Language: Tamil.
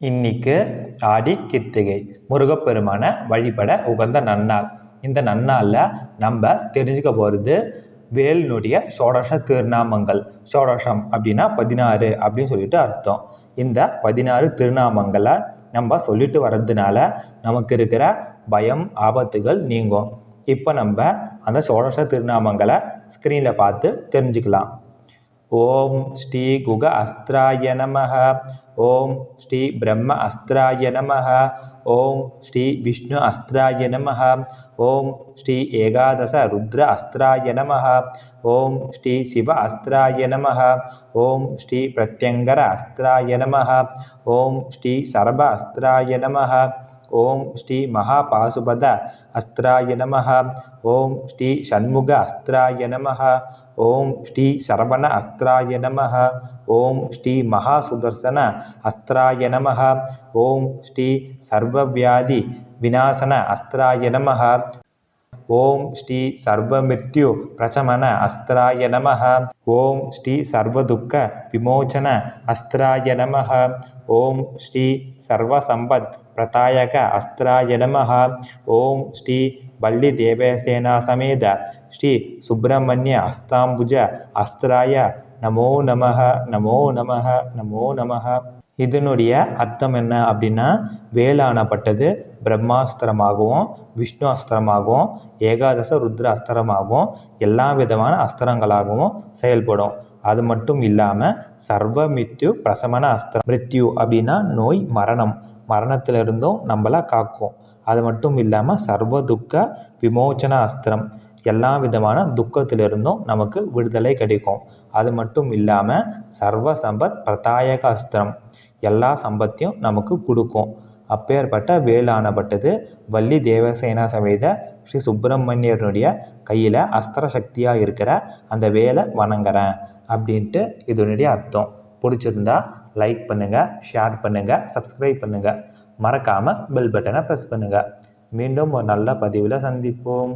இன்னைக்கு ஆடி கித்திகை. முருகப்பெருமானை வழிபட உகந்த நன்னாள். இந்த நன்னாளில் நம்ம தெரிஞ்சுக்க போகிறது வேலினுடைய சோடச திருநாமங்கள். சோடசம் அப்படின்னா பதினாறு அப்படின்னு சொல்லிட்டு அர்த்தம். இந்த பதினாறு திருநாமங்களை நம்ம சொல்லிட்டு வர்றதுனால நமக்கு இருக்கிற பயம் ஆபத்துகள் நீங்கும். இப்போ நம்ம அந்த சோடச திருநாமங்களை ஸ்க்ரீனில் பார்த்து தெரிஞ்சுக்கலாம். ஓம் ஸ்ரீ குக அஸ்திராய நமக. ॐ श्री ब्रह्म अस्त्राय नमः। ॐ श्री विष्णु अस्त्राय नमः। ॐ श्री एकादश रुद्र अस्त्राय नमः। ॐ श्री शिव अस्त्राय नमः। ॐ श्री प्रत्यङ्गर अस्त्राय नमः। ॐ श्री सर्व अस्त्राय नमः। ஓம் ஸ்ரீ மகா பாசுபத அஸ்திராய நம ஓம் ஸ்ரீ ஷண்முக அஸ்திராய நம ஓம் ஸ்ரீ சரவண அஸ்திராய நம ஓம் ஸ்ரீ மகா சுதர்சன அஸ்திராய நம ஓம் ஸ்ரீ சர்வவியாதி விநாசன அஸ்திராய நம ॐ श्री सर्वमृत्युप्रचमन अस्त्राय नमः। ॐ श्री सर्वदुःखविमोचन अस्त्राय नमः। ॐ श्री सर्वसम्पत्प्रतायक अस्त्राय नमः। ॐ श्री वल्लिदेवसेनासमेध श्री सुब्रह्मण्य अस्ताम्बुज अस्त्राय नमो नमः। नमो नमः। नमो नमः। இதனுடைய அர்த்தம் என்ன அப்படின்னா வேளாணப்பட்டது பிரம்மாஸ்திரமாகவும் விஷ்ணு அஸ்திரமாகவும் ஏகாதச ருத்ர அஸ்திரமாகவும் எல்லா விதமான அஸ்திரங்களாகவும் செயல்படும். அது மட்டும் இல்லாமல் சர்வ மித்யு பிரசமன அஸ்திரம். மிருத்யு அப்படின்னா நோய் மரணம். மரணத்திலிருந்தும் நம்மளை காக்கும். அது மட்டும் இல்லாமல் சர்வ துக்க விமோச்சன அஸ்திரம். எல்லா விதமான துக்கத்திலிருந்தும் நமக்கு விடுதலை கிடைக்கும். அது மட்டும் இல்லாமல் சர்வ சம்பத் பிரதாயக அஸ்திரம். எல்லா சம்பத்தையும் நமக்கு கொடுக்கும். அப்பேற்பட்ட வேலானப்பட்டது வள்ளி தேவசேனா சமேத ஸ்ரீ சுப்பிரமணியனுடைய கையில் அஸ்திர சக்தியாக இருக்கிற அந்த வேலை வணங்குறேன் அப்படின்ட்டு இதனுடைய அர்த்தம். பிடிச்சிருந்தா லைக் பண்ணுங்கள் ஷேர் பண்ணுங்கள் சப்ஸ்கிரைப் பண்ணுங்கள் மறக்காமல் பெல் பட்டனை ப்ரெஸ் பண்ணுங்கள் மீண்டும் ஒரு நல்ல பதிவில் சந்திப்போம்.